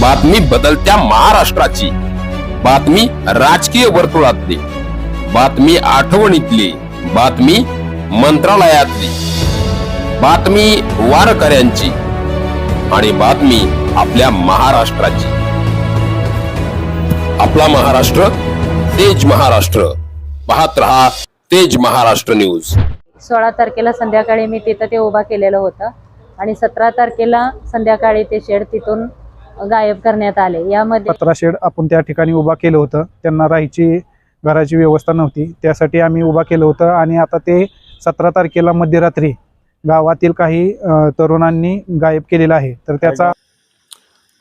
बातमी बदलत्या महाराष्ट्राची. बातमी राजकीय वर्तुळातली. बातमी आठवणीतली. बातमी मंत्रालयातली. बातमी वारकऱ्यांची. आणि बातमी आपल्या महाराष्ट्राची. आपला महाराष्ट्र तेज महाराष्ट्र. पाहत रहा तेज महाराष्ट्र न्यूज. सोळा तारखेला संध्याकाळी मी तिथं ते उभा केलेलं होतं. आणि सतरा तारखेला संध्याकाळी ते शेड तिथून गायब करण्यात आले. यामध्ये पत्रा शेड आपण त्या ठिकाणी उभा केलं होतं. त्यांना राहायची घराची व्यवस्था नव्हती. त्यासाठी आम्ही उभा केलं होतं आणि आता ते सतरा तारखेला मध्यरात्री गावातील काही तरुणांनी गायब केलेलं आहे. तर त्याचा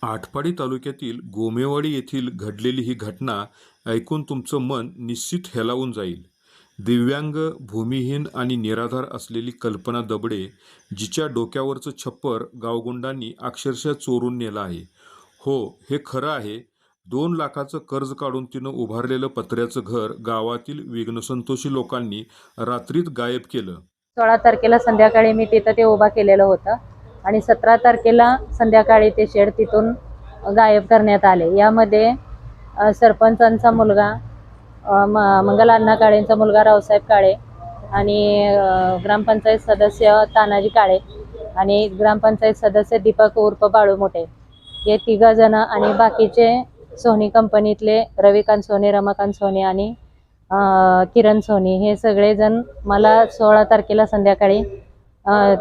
आटपाडी तालुक्यातील गोमेवाडी येथील घडलेली ही घटना ऐकून तुमचं मन निश्चित हेलावून जाईल. दिव्यांग भूमिहीन आणि निराधार असलेली कल्पना दबडे जिच्या डोक्यावरचं छप्पर गावगुंडांनी अक्षरशः चोरून नेलं आहे. हो हे खरं आहे. दोन लाखाचं कर्ज काढून तिनं उभारलेलं पत्र्याचं घर गावातील विघ्नसंतोषी लोकांनी रात्रीत गायब केलं. सोळा तारखेला संध्याकाळी मी तिथं ते उभा केलेलं होतं आणि सतरा तारखेला संध्याकाळी ते शेड तिथून गायब करण्यात आले. यामध्ये सरपंचांचा मुलगा म मंगल अण्णा काळेंचा मुलगा रावसाहेब काळे आणि ग्रामपंचायत सदस्य तानाजी काळे आणि ग्रामपंचायत सदस्य दीपक उर्फ बाळू मोठे. हे तिघा जण आणि बाकीचे सोनी कंपनीतले रविकांत सोने रमाकांत सोने आणि किरण सोनी. हे सगळेजण मला सोळा तारखेला संध्याकाळी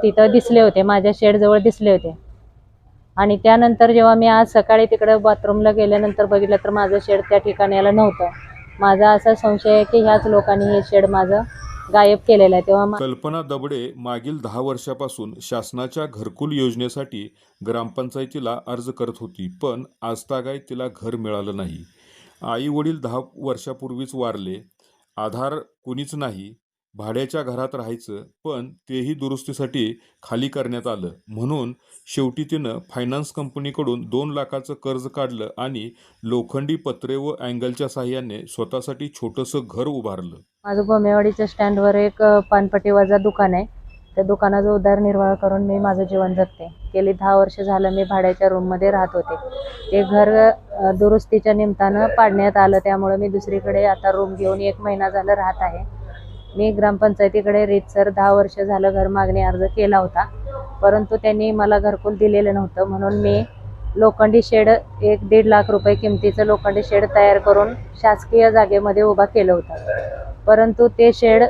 तिथं दिसले होते. माझ्या शेडजवळ दिसले होते. आणि त्यानंतर जेव्हा मी आज सकाळी तिकडे बाथरूमला गेल्यानंतर बघितलं तर माझं शेड त्या ठिकाणाला नव्हतं. माझा असा संशय आहे की ह्याच लोकांनी हे शेड माझं गायब केलेला आहे. तेव्हा कल्पना दबडे मागील दहा वर्षापासून शासनाच्या घरकुल योजनेसाठी ग्रामपंचायतीला अर्ज करत होती पण आजतागाय तिला घर मिळालं नाही. आई वडील दहा वर्षापूर्वीच वारले. आधार कुणीच नाही. भाड्याच्या घरात राहायचं पण तेही दुरुस्तीसाठी खाली करण्यात आलं. म्हणून शेवटी तिनं फायनान्स कंपनीकडून दोन लाखाचं कर्ज काढलं आणि लोखंडी पत्रे व अँगलच्या साह्याने स्वतःसाठी छोटंसं घर उभारलं. माझं गोमेवाडीच्या स्टँडवर एक अ, पानपट्टी वजा दुकान आहे. त्या दुकानाचा उदरनिर्वाह करून मी माझं जीवन जगते. गेली दहा वर्ष झालं मी भाड्याच्या रूममध्ये राहत होते. ते घर दुरुस्तीच्या निमित्तानं पाडण्यात आलं. त्यामुळे मी दुसरीकडे आता रूम घेऊन एक महिना झालं राहत आहे. मी ग्रामपंचायतीकडे रीतसर दहा वर्ष झालं घर मागणी अर्ज केला होता. परंतु त्यांनी मला घरकुल दिलेलं नव्हतं. म्हणून मी लोखंडी शेड एक दीड लाख रुपये किमतीचं लोखंडी शेड तयार करून शासकीय जागेमध्ये उभा केलं होतं. परंतु ते शेड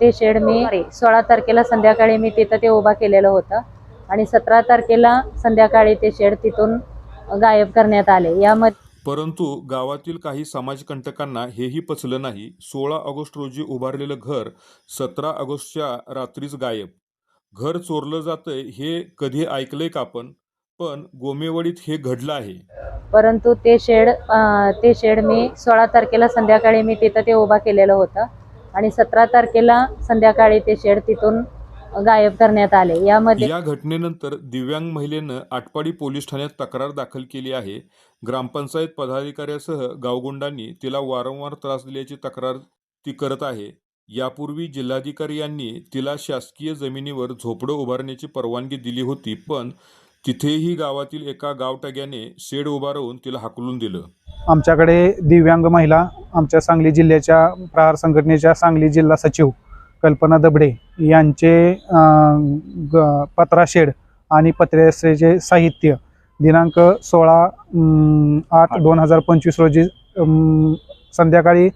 ते शेड मी सोळा तारखेला संध्याकाळी मी तिथं ते उभा केलेलं होतं. आणि सतरा तारखेला संध्याकाळी ते शेड तिथून गायब करण्यात आले. यामध्ये परंतु गावातील काही समाजकंटकांना हेही पचलं नाही. सोळा ऑगस्ट रोजी उभारलेलं घर सतरा ऑगस्टच्या रात्रीच गायब. घर चोरलं जातंय हे कधी ऐकलंय का आपण? पण गोमेवाडीत हे घडलं आहे. परंतु ते शेड अं, ते शेड मी सोळा तारखेला संध्याकाळी मी तिथं ते उभा केलेलं होतं. आणि सतरा तारखेला संध्याकाळी ते शेड तिथून गायब करण्यात आले. यामध्ये या घटनेनंतर दिव्यांग महिलेनं आटपाडी पोलीस ठाण्यात तक्रार दाखल केली आहे. ग्रामपंचायत पदाधिकाऱ्यासह गावगुंडांनी तिला वारंवार त्रास दिल्याची तक्रार ती करत आहे. यापूर्वी जिल्हाधिकारी यांनी तिला शासकीय जमिनीवर झोपडं उभारण्याची परवानगी दिली होती पण तिथेही गावातील एका गावटग्याने शेड उभारवून तिला हाकलून दिलं. आमच्याकडे दिव्यांग महिला आमच्या सांगली जिल्ह्याच्या प्रहार संघटनेच्या सांगली जिल्हा सचिव कल्पना दबडे यांचे अ, ग- पत्रा शेड आणि पत्र्याचे साहित्य. दिनांक सोळा आठ दोन हजार पंचवीस रोजी संध्याकाळी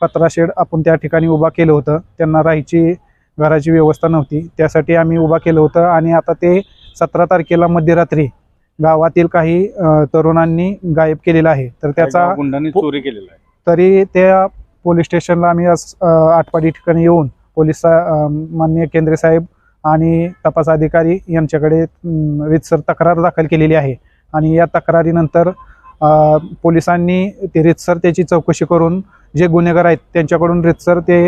पत्रा शेड आपण त्या ठिकाणी उभा केलं होतं. त्यांना राहायची घराची व्यवस्था नव्हती. त्यासाठी आम्ही उभा केलं होतं आणि आता ते सतरा तारखेला मध्यरात्री गावातील काही तरुणांनी गायब केलेलं आहे. तर त्याचा गुंडांनी चोरी केलेला आहे. तरी त्या पोलीस स्टेशनला आम्ही आज अ, आटपाडी ठिकाणी येऊन पोलीस मान्य माननीय केंद्रे साहेब आणि तपास अधिकारी यांच्याकडे रितसर रीतसर तक्रार दाखल केलेली आहे. आणि या तक्रारीनंतर पोलिसांनी ते रीतसर त्याची चौकशी करून जे गुन्हेगार आहेत त्यांच्याकडून रीतसर ते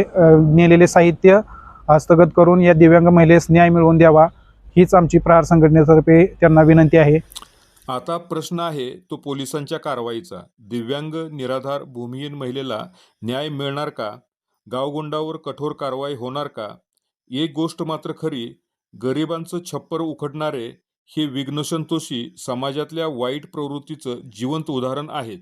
नेलेले साहित्य हस्तगत करून या दिव्यांग महिलेस न्याय मिळवून द्यावा हीच आमची प्रहार संघटनेतर्फे त्यांना विनंती आहे. आता प्रश्न आहे तो पोलिसांच्या कारवाईचा. दिव्यांग निराधार भूमिहीन महिलेला न्याय मिळणार का? गावगुंडावर कठोर कारवाई होणार का? एक गोष्ट मात्र खरी गरिबांचं छप्पर उखडणारे हे विघ्नसंतोषी समाजातल्या वाईट प्रवृत्तीचं जिवंत उदाहरण आहेत.